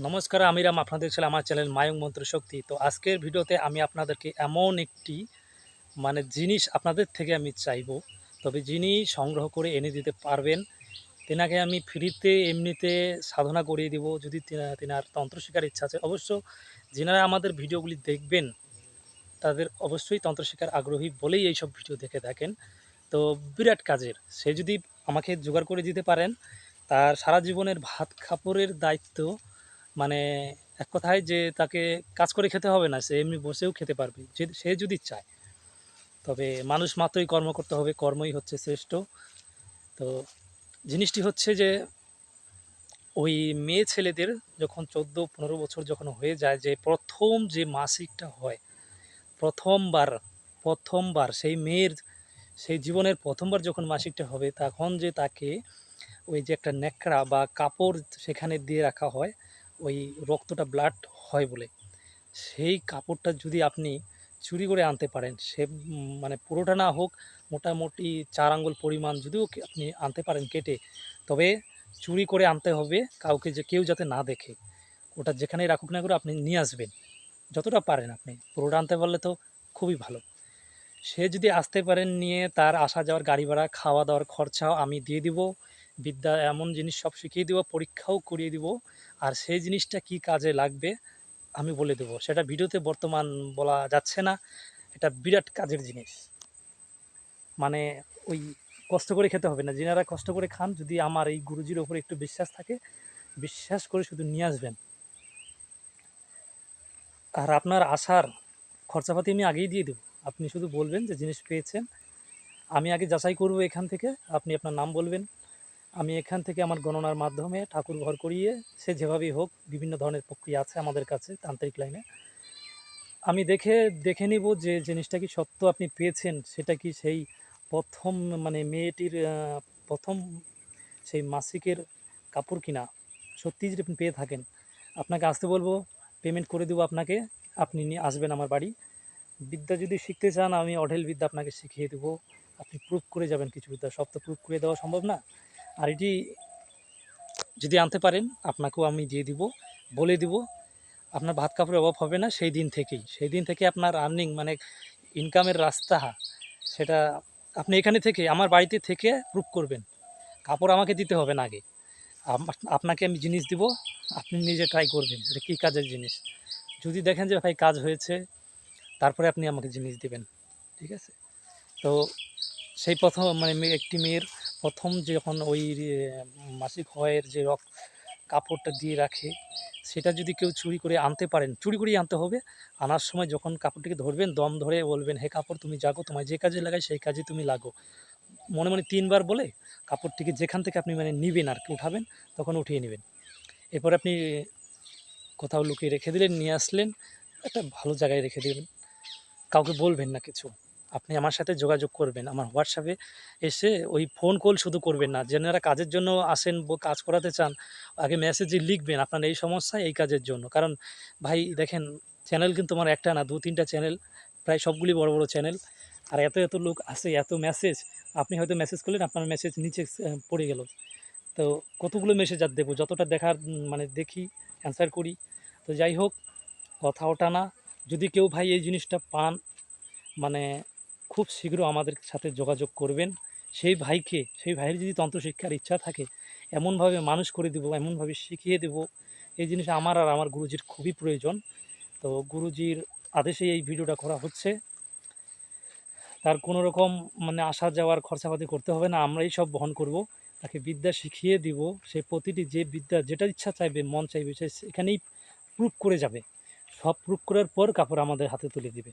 নমস্কার, আমি রাম, আপনাদের ছিল, আমার চ্যানেল মায়ং মন্ত্র শক্তি। তো আজকের ভিডিওতে আমি আপনাদেরকে এমন একটি মানে জিনিস আপনাদের থেকে আমি চাইব। তবে যিনি সংগ্রহ করে এনে দিতে পারবেন, তেনাকে আমি ফ্রিতে এমনিতে সাধনা করিয়ে দিব। যদি তেনা- তেনার তন্ত্র শেখার ইচ্ছা আছে, অবশ্য যেনারা আমাদের ভিডিওগুলি দেখবেন, তাদের অবশ্যই তন্ত্র শেখার আগ্রহী বলেই এইসব ভিডিও দেখে থাকেন। তো বিরাট কাজের, সে যদি আমাকে জোগাড় করে দিতে পারেন, তার সারা জীবনের ভাত কাপড়ের দায়িত্ব মানে এক কথায় যে তাকে কাজ করে খেতে হবে না, সে এমনি বসেও খেতে পারবে সে যদি চায়। তবে মানুষ মাত্রই কর্ম করতে হবে, কর্মই হচ্ছে শ্রেষ্ঠ। তো জিনিসটি হচ্ছে যে, ওই মেয়ে ছেলেদের যখন চোদ্দ পনেরো বছর যখন হয়ে যায়, যে প্রথম যে মাসিকটা হয়, প্রথমবার প্রথমবার সেই মেয়ের, সেই জীবনের প্রথমবার যখন মাসিকটা হবে, তখন যে তাকে ওই যে একটা ন্যাকড়া বা কাপড় সেখানে দিয়ে রাখা হয় ওই রক্তটা ব্লাড হয় বলে। সেই কাপড়টা যদি আপনি চুরি করে আনতে পারেন, সে মানে পুরোটা না হোক, মোটামুটি চার আঙ্গুল পরিমাণ যদিও আপনি আনতে পারেন কেটে, তবে চুরি করে আনতে হবে কাউকে যে কেউ যাতে না দেখে। ওটা যেখানেই রাখুক না করে আপনি নিয়ে আসবেন। যতটা পারেন আপনি। পুরোটা আনতে পারলে তো খুবই ভালো। সে যদি আসতে পারেন নিয়ে তার আসা যাওয়ার গাড়ি ভাড়া খাওয়া দাওয়ার খরচাও আমি দিয়ে দিব। বিদ্যা এমন জিনিস সব শিখিয়ে দিব, পরীক্ষাও করিয়ে দিব, আর সেই জিনিসটা কি কাজে লাগবে আমি বলে দেবো। সেটা ভিডিওতে বর্তমান বলা যাচ্ছে না, এটা বিরাট কাজের জিনিস। মানে ওই কষ্ট করে খেতে হবে না। যিনারা কষ্ট করে খান, যদি আমার এই গুরুজির ওপরে একটু বিশ্বাস থাকে, বিশ্বাস করে শুধু নিয়ে আসবেন। আর আপনার আসার খরচাপাতি আমি আগেই দিয়ে দেবো। আপনি শুধু বলবেন যে জিনিস পেয়েছেন, আমি আগে যাচাই করব এখান থেকে, আপনি আপনার নাম বলবেন। আমি এখান থেকে আমার গণনার মাধ্যমে ঠাকুর ঘর করিয়ে সে যেভাবেই হোক বিভিন্ন ধরনের প্রক্রিয়া আছে আমাদের কাছে তান্ত্রিক লাইনে। আমি দেখে দেখে নিব যে জিনিসটা কি সত্য আপনি পেয়েছেন, সেটা কি সেই প্রথম মানে মেয়েটির প্রথম সেই মাসিকের কাপড় কিনা? সত্যি যদি আপনি পেয়ে থাকেন, আপনাকে আসতে বলব পেমেন্ট করে দেবো আপনাকে, আপনি নিয়ে আসবেন আমার বাড়ি। বিদ্যা যদি শিখতে চান, আমি অঢেল বিদ্যা আপনাকে শিখিয়ে দেবো। আপনি প্রুফ করে যাবেন কিছু বিদ্যা। সব তো প্রুফ করে দেওয়া সম্ভব না। আর এটি যদি আনতে পারেন, আপনাকেও আমি দিয়ে দিব, বলে দিব। আপনার ভাত কাপড়ের অভাব হবে না সেই দিন থেকেই। সেই দিন থেকে আপনার আর্নিং মানে ইনকামের রাস্তা, সেটা আপনি এখানে থেকে, আমার বাড়িতে থেকে প্রুফ করবেন। কাপড় আমাকে দিতে হবে না আগে। আপনাকে আমি জিনিস দিব, আপনি নিজে ট্রাই করবেন এটা কী কাজের জিনিস। যদি দেখেন যে ভাই কাজ হয়েছে, তারপরে আপনি আমাকে জিনিস দিবেন। ঠিক আছে? তো সেই প্রথম মানে একটি মেয়ের প্রথম যখন ওই মাসিক হয়ের যে রক, কাপড়টা দিয়ে রাখে, সেটা যদি কেউ চুরি করে আনতে পারেন, চুরি করেই আনতে হবে। আনার সময় যখন কাপড়টিকে ধরবেন, দম ধরে বলবেন, হে কাপড়, তুমি জাগো, তোমায় যে কাজে লাগাই সেই কাজে তুমি লাগো। মনে মনে তিনবার বলে কাপড়টিকে যেখান থেকে আপনি মানে নিবেন আর কি, উঠাবেন, তখন উঠিয়ে নেবেন। এরপর আপনি কোথাও লুকিয়ে রেখে দিলেন, নিয়ে আসলেন, একটা ভালো জায়গায় রেখে দেবেন কাউকে বলবেন না কিছু। আপনি আমার সাথে যোগাযোগ করবেন, আমার হোয়াটসঅ্যাপে এসে ওই ফোন কল শুধু করবেন না। যেনারা কাজের জন্য আসেন কাজ করাতে চান, আগে মেসেজে লিখবেন আপনার এই সমস্যা, এই কাজের জন্য। কারণ ভাই দেখেন চ্যানেল কিন্তু আমার একটা না দু তিনটা চ্যানেল প্রায় সবগুলি বড় বড় চ্যানেল আর এত এত লোক আসে, এত মেসেজ আপনি হয়তো মেসেজ করলেন, আপনার মেসেজ নিচে পড়ে গেল। তো কতগুলো মেসেজ আর দেবো? যতটা দেখার মানে দেখি অ্যান্সার করি। তো যাই হোক, কথা ওটা না। যদি কেউ ভাই এই জিনিসটা পান মানে খুব শীঘ্র আমাদের সাথে যোগাযোগ করবেন। সেই ভাইকে, সেই ভাইয়ের যদি তন্ত্র শিক্ষার ইচ্ছা থাকে, এমনভাবে মানুষ করে দেবো, এমনভাবে শিখিয়ে দেবো। এই জিনিস আমার আর আমার গুরুজির খুবই প্রয়োজন। তো গুরুজির আদেশে এই ভিডিওটা করা হচ্ছে। তার কোনো রকম মানে আসা যাওয়ার খরচাপাতি করতে হবে না, আমরাই সব বহন করব। তাকে বিদ্যা শিখিয়ে দিব। সে প্রতিটি যে বিদ্যা, যেটা ইচ্ছা চাইবে, মন চাইবে, সে এখানেই প্রুফ করে যাবে। সব প্রুফ করার পর কাপড় আমাদের হাতে তুলে দিবে।